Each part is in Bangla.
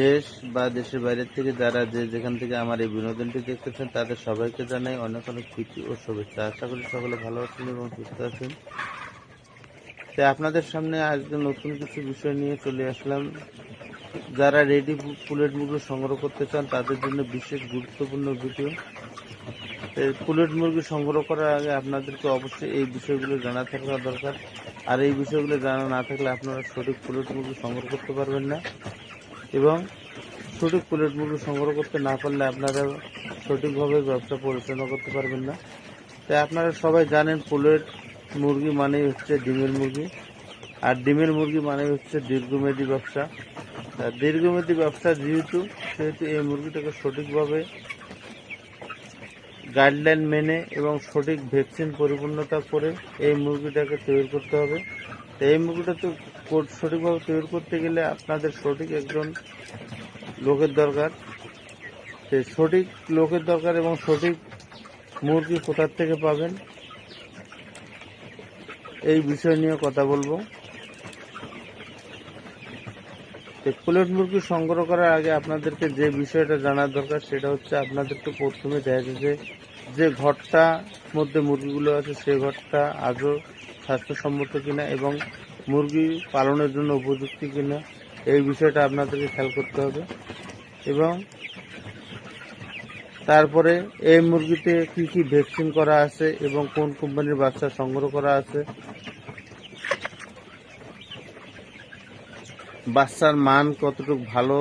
দেশ বা দেশের বাইরে থেকে যারা যে যেখান থেকে আমার এই বিনোদনটি দেখতেছেন, তাদের সবাইকে জানাই অনেক অনেক প্রীতি ও শুভেচ্ছা। আশা করি সকলে ভালো আছেন এবং সুস্থ আছেন। তাই আপনাদের সামনে আজকে নতুন কিছু বিষয় নিয়ে চলে আসলাম। যারা রেডি পুলেট মুরগি সংগ্রহ করতে চান, তাদের জন্য বিশেষ গুরুত্বপূর্ণ ভিডিও। পুলেট মুরগি সংগ্রহ করার আগে আপনাদেরকে অবশ্যই এই বিষয়গুলো জানা থাকা দরকার। আর এই বিষয়গুলো জানা না থাকলে আপনারা সঠিক পুলেট মুরগি সংগ্রহ করতে পারবেন না। এবং সঠিক পুলেট সংগ্রহ করতে না পারলে আপনারা সঠিকভাবে ব্যবসা পরিচালনা করতে পারবেন না। তাই আপনারা সবাই জানেন পুলেট মুরগি মানেই হচ্ছে ডিমের মুরগি। আর ডিমের মুরগি মানে হচ্ছে দীর্ঘমেয়াদী ব্যবসা। দীর্ঘমেয়াদী ব্যবসা যেহেতু, সেহেতু এই মুরগিটাকে সঠিকভাবে গাইডলাইন মেনে এবং সঠিক ভ্যাকসিন পরিপূর্ণতা করে এই মুরগিটাকে তৈরি করতে হবে। তো এই মুরগিটা তো সঠিকভাবে তৈরি করতে গেলে আপনাদের সঠিক একজন লোকের দরকার। তো সঠিক লোকের দরকার এবং সঠিক মুরগি কোথার থেকে পাবেন, এই বিষয় নিয়ে কথা বলব। তো মুরগি সংগ্রহ করার আগে আপনাদেরকে যে বিষয়টা জানার দরকার সেটা হচ্ছে আপনাদেরকে প্রথমে দেখা যায় যে যে ঘরটা মধ্যে মুরগিগুলো আছে সেই ঘরটা আজও স্বাস্থ্যসম্মত কিনা এবং মুরগি পালনের জন্য উপযুক্ত কিনা, এই বিষয়টা আপনাদেরকে খেয়াল করতে হবে। এবং তারপরে এই মুরগিতে কি কি ভ্যাকসিন করা আছে এবং কোন কোম্পানির বাচ্চা সংগ্রহ করা আছে বাচ্চার মান কতটুকু ভালো,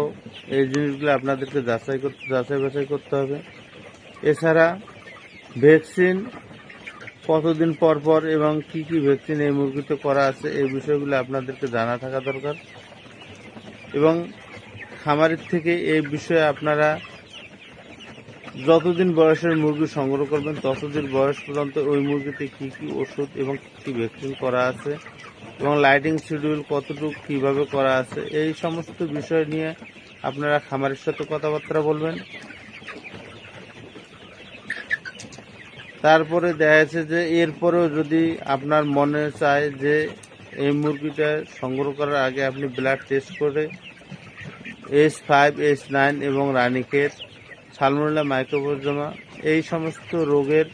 এই জিনিসগুলো আপনাদেরকে যাচাই করতে, যাচাই বাছাই করতে হবে। এছাড়া ভ্যাকসিন কতদিন পর পর এবং কি কি ভ্যাকসিন এই মুরগিতে করা আছে, এই বিষয়গুলো আপনাদেরকে জানা থাকা দরকার। এবং খামারের থেকে এই বিষয়ে আপনারা যতদিন বয়সের মুরগি সংগ্রহ করবেন, ততদিন বয়স পর্যন্ত ওই মুরগিতে কি কি ওষুধ এবং কি ভ্যাকসিন করা আছে এবং লাইটিং শিডিউল কতটুকু কীভাবে করা আছে, এই সমস্ত বিষয় নিয়ে আপনারা খামারের সাথে কথাবার্তা বলবেন। তারপরে দেখা যাচ্ছে যে এরপরেও যদি আপনার মনে চায় যে এই মুরগিটা সংগ্রহ করার আগে আপনি ব্লাড টেস্ট করে এস ফাইভ এস নাইন এবং রানিকেট সালমোনেলা মাইক্রোবোজমা, এই সমস্ত রোগের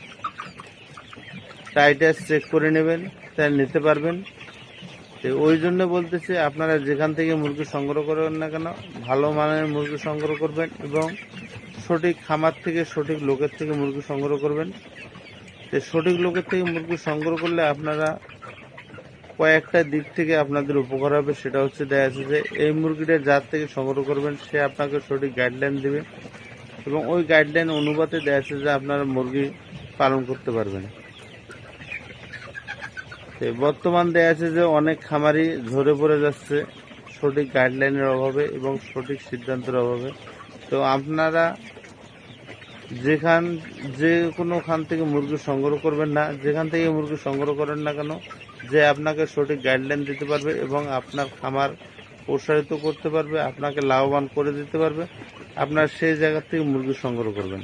টাইটাস চেক করে নেবেন তাই নিতে পারবেন। তো ওই জন্য বলতেছি, আপনারা যেখান থেকে মুরগি সংগ্রহ করবেন না কেন, ভালো মানের মুরগি সংগ্রহ করবেন এবং সঠিক খামার থেকে সঠিক লোকের থেকে মুরগি সংগ্রহ করবেন। তো সঠিক লোকের থেকে মুরগি সংগ্রহ করলে আপনারা কয়েকটা দিক থেকে আপনাদের উপকার হবে, সেটা হচ্ছে দেখা যাচ্ছে যে, এই মুরগিটা যার থেকে সংগ্রহ করবেন, সে আপনাকে সঠিক গাইডলাইন দেবে। এবং ওই গাইডলাইন অনুপাতে দেখা যাচ্ছে যে আপনারা মুরগি পালন করতে পারবেন। তো বর্তমান দেখা যাচ্ছে যে অনেক খামারই ঝরে পড়ে যাচ্ছে সঠিক গাইডলাইনের অভাবে এবং সঠিক সিদ্ধান্তের অভাবে। তো আপনারা যেখান, যে কোনো খান থেকে মুরগি সংগ্রহ করবেন না, যেখান থেকে মুরগি সংগ্রহ করেন না কেন, যে আপনাকে সঠিক গাইডলাইন দিতে পারবে এবং আপনার খামার প্রসারিত করতে পারবে, আপনাকে লাভবান করে দিতে পারবে। আপনার সেই জায়গা থেকে মুরগি সংগ্রহ করবেন।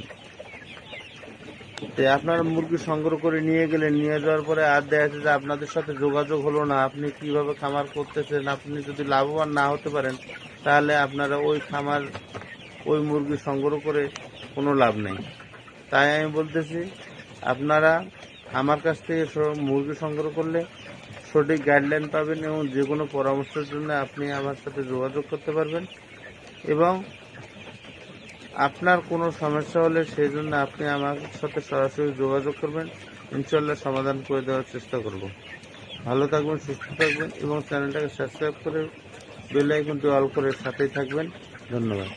আপনার মুরগি সংগ্রহ করে নিয়ে গেলেন, নিয়ে যাওয়ার পরে আর দেখা যাচ্ছে যে আপনাদের সাথে যোগাযোগ হলো না। আপনি কীভাবে খামার করতেছেন? আপনি যদি লাভবান না হতে পারেন, তাহলে আপনারা ওই খামার, ওই মুরগি সংগ্রহ করে কোনো লাভ নেই। তাই আমি বলতেছি, আপনারা আমার কাছ থেকে মুরগি সংগ্রহ করলে সঠিক গাইডলাইন পাবেন এবং যে কোনো পরামর্শের জন্য আপনি আমার সাথে যোগাযোগ করতে পারবেন এবং আপনার কোনো সমস্যা হলে সেই জন্য আপনি আমার সাথে সরাসরি যোগাযোগ করবেন। ইনশাল্লাহ সমাধান করে দেওয়ার চেষ্টা করব। ভালো থাকবেন, সুস্থ থাকবেন এবং চ্যানেলটাকে সাবস্ক্রাইব করে বেল আইকনটি অল করে সাথেই থাকবেন। ধন্যবাদ।